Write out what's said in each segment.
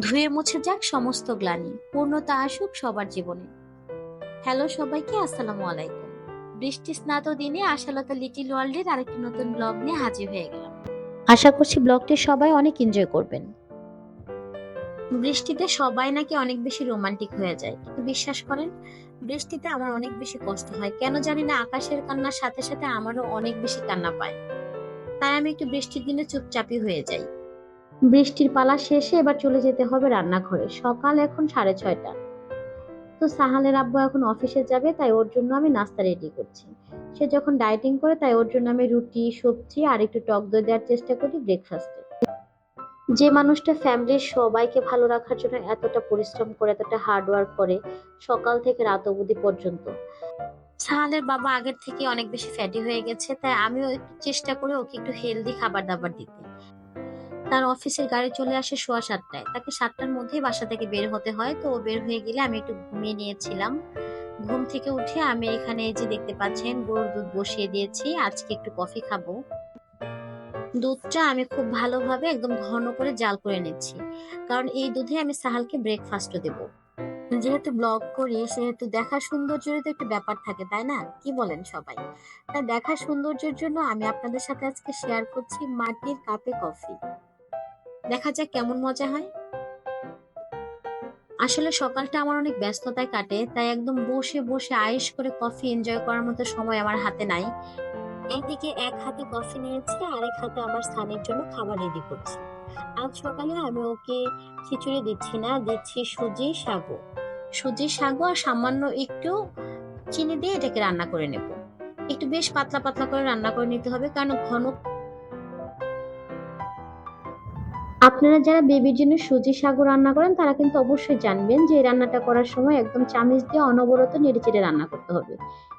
ধুয়ে মুছে যাক সমস্ত গ্লানি। পূর্ণতা আসুক সবার জীবনে। হ্যালো সবাইকে, আসসালামু আলাইকুম। বৃষ্টি স্নাত দিনে আশালতা লিটিল ওয়ার্ল্ডের আরেকটি নতুন ব্লগ নিয়ে হাজির হয়ে গেলাম। আশা করছি ব্লগটি সবাই অনেক এনজয় করবেন। বৃষ্টিতে সবাই নাকি অনেক বেশি রোমান্টিক হয়ে যায়। কিন্তু বিশ্বাস করেন, বৃষ্টিতে আমার অনেক বেশি কষ্ট হয়। কেন জানি না, আকাশের কান্নার সাথে সাথে আমারও অনেক বেশি কান্না পায়। তাই আমি একটু বৃষ্টির দিনে চুপচাপই হয়ে যাই। বৃষ্টির পালা শেষে এবার চলে যেতে হবে রান্নাঘরে। সকাল এখন সাড়ে ছয়টা। তো সাহালের আব্বু এখন অফিসে যাবে, তাই ওর জন্য আমি নাস্তা রেডি করছি। সে যখন ডায়েটিং করে, তাই ওর জন্য আমি রুটি, সবজি আর একটু টক দই দেওয়ার চেষ্টা করি ব্রেকফাস্টে যে মানুষটা ফ্যামিলির সবাইকে ভালো রাখার জন্য এতটা পরিশ্রম করে, এতটা হার্ড ওয়ার্ক করে, সকাল থেকে রাত অবধি পর্যন্ত। সাহালের বাবা আগের থেকে অনেক বেশি ফ্যাটি হয়ে গেছে, তাই আমিও চেষ্টা করি ওকে একটু হেলদি খাবার দাবার দিতে। তার অফিসের গাড়ি চলে আসে সোয়া সাতটায়। তাকে সাতটার মধ্যেই বাসা থেকে বের হতে হয়। তো বের হয়ে গেলে আমি একটু ঘুমিয়ে নিয়েছিলাম। ঘুম থেকে উঠে আমি এখানে যে দেখতে পাচ্ছেন, গরুর দুধ বসিয়ে দিয়েছি। আজকে একটু কফি খাব। দুধটা আমি খুব ভালোভাবে একদম ঘন করে জাল করে নিচ্ছি। কারণ এই দুধে আমি সাহালকে ব্রেকফাস্টও দেব। যেহেতু ব্লগ করি, সেহেতু দেখা সৌন্দর্যের তো একটু ব্যাপার থাকে, তাই না? কি বলেন সবাই? তাই দেখা সৌন্দর্যের জন্য আমি আপনাদের সাথে আজকে শেয়ার করছি মাটির কাপে কফি দেখা যাক কেমন মজা হয়। আসলে সকালটা আমার অনেক ব্যস্ততায় কাটে, তাই একদম বসে বসে আয়েশ করে কফি এনজয় করার মতো সময় আমার হাতে নাই। একদিকে এক হাতে কফি নিয়েছি, আরেক হাতে আমার স্থানের জন্য খাবার রেডি করছি। আজ সকালে আমি ওকে খিচুড়ি দিচ্ছি না, দিচ্ছি সুজি সাগু সুজি সাগু আর সামান্য একটু চিনি দিয়ে এটাকে রান্না করে নেব। একটু বেশ পাতলা পাতলা করে রান্না করে নিতে হবে, কারণ ঘন আপনারা যারা বেবির জন্য সুজি সাগু রান্না করেন, তারা কিন্তু অবশ্যই জানবেন যে এই রান্নাটা করার সময় একদম চামিচ দিয়ে অনবরত নেড়ে চেড়ে রান্না করতে হবে।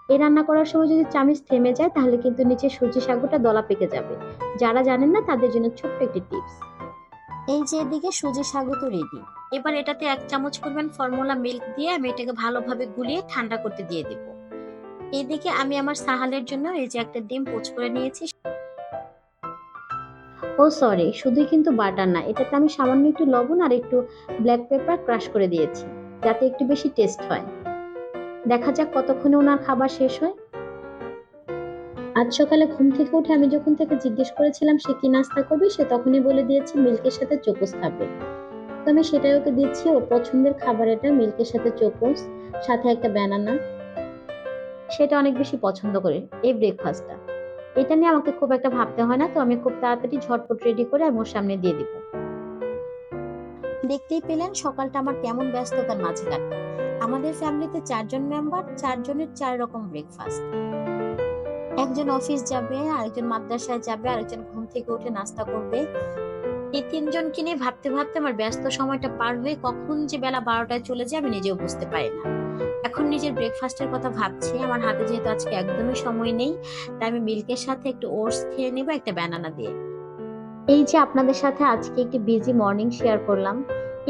এই রান্না করার সময় যদি চামিচ থেমে যায়, তাহলে কিন্তু নিচে সুজি সাগুটা দলা পেকে যাবে। যারা জানেন না, তাদের জন্য ছোট্ট একটি টিপস। এই যে এদিকে সুজি সাগু তো রেডি এবার এটাতে এক চামচ করবেন ফর্মুলা মিল্ক দিয়ে আমি এটাকে ভালোভাবে গুলিয়ে ঠান্ডা করতে দিয়ে দেব। এদিকে আমি আমার সাহালের জন্য এই যে একটা ডিম পোচ করে নিয়েছি। ও সরি, শুধুই কিন্তু বাটার না, এটাতে আমি সামান্য একটু লবণ আর একটু ব্ল্যাক পেপার ক্রাশ করে দিয়েছি, যাতে একটু বেশি টেস্ট হয়। দেখা যাক কতক্ষণে ওনার খাবার শেষ হয়। আজ সকালে ঘুম থেকে উঠে আমি যখন থেকে জিজ্ঞেস করেছিলাম সে কি নাস্তা করবে, সে তখনই বলে দিয়েছে মিল্কের সাথে চোকোস খাবে। তো আমি সেটাই ওকে দিচ্ছি, ওর পছন্দের খাবার এটা, মিল্কের সাথে চোকোস, সাথে একটা ব্যানানা সেটা অনেক বেশি পছন্দ করে, এই ব্রেকফাস্টটা এটা নিয়ে আমাকে খুব একটা ভাবতে হয় না, তো আমি খুব তাড়াতাড়ি ঝটপট রেডি করে আমি ওর সামনে দিয়ে দিব। দেখতেই পেলেন সকালটা আমার কেমন ব্যস্ততার মাঝে কাটে আমাদের ফ্যামিলিতে চারজন মেম্বার চারজনের চার রকম ব্রেকফাস্ট একজন অফিস যাবে, আরেকজন মাদ্রাসায় যাবে, আরেকজন ঘুম থেকে উঠে নাস্তা করবে। এই তিনজনকে নিয়ে ভাবতে ভাবতে আমার ব্যস্ত সময়টা পার হয়ে কখন যে বেলা বারোটায় চলে যায় আমি নিজেও বুঝতে পারি না। এখন নিজের ব্রেকফাস্টের কথা ভাবছি। আমার হাতে যেহেতু আজকে একদমই সময় নেই, তাই আমি মিল্কের সাথে একটু ওটস খেয়ে নেব, একটা ব্যানানা দিয়ে। এই যে আপনাদের সাথে আজকে একটি বিজি মর্নিং শেয়ার করলাম,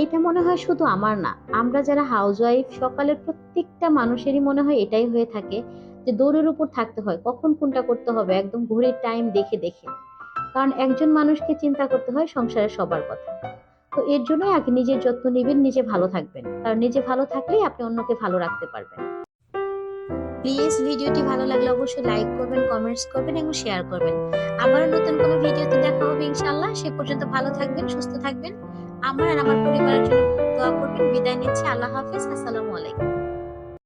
এটা মনে হয় শুধু আমার না, আমরা যারা হাউসওয়াইফ সকালের প্রত্যেকটা মানুষেরই মনে হয় এটাই হয়ে থাকে যে দৌড়ের উপর থাকতে হয়, কখন কোনটা করতে হবে, একদম ঘড়ির টাইম দেখে দেখে। কারণ একজন মানুষকে চিন্তা করতে হয় সংসারের সবার কথা। তো এর জন্য আগে নিজের যত্ন নেবেন, নিজে ভালো থাকবেন। কারণ নিজে ভালো থাকলেই আপনি অন্যকে ভালো রাখতে পারবেন। প্লিজ ভিডিওটি ভালো লাগলে অবশ্যই লাইক করবেন, কমেন্টস করবেন এবং শেয়ার করবেন। আবারও নতুন কোনো ভিডিওতে দেখা হবে ইনশাআল্লাহ। সে পর্যন্ত ভালো থাকবেন, সুস্থ থাকবেন। আমার আর আমার পরিবারের জন্য দোয়া করবেন। বিদায় নিচ্ছি। আল্লাহ হাফেজ। আসসালামু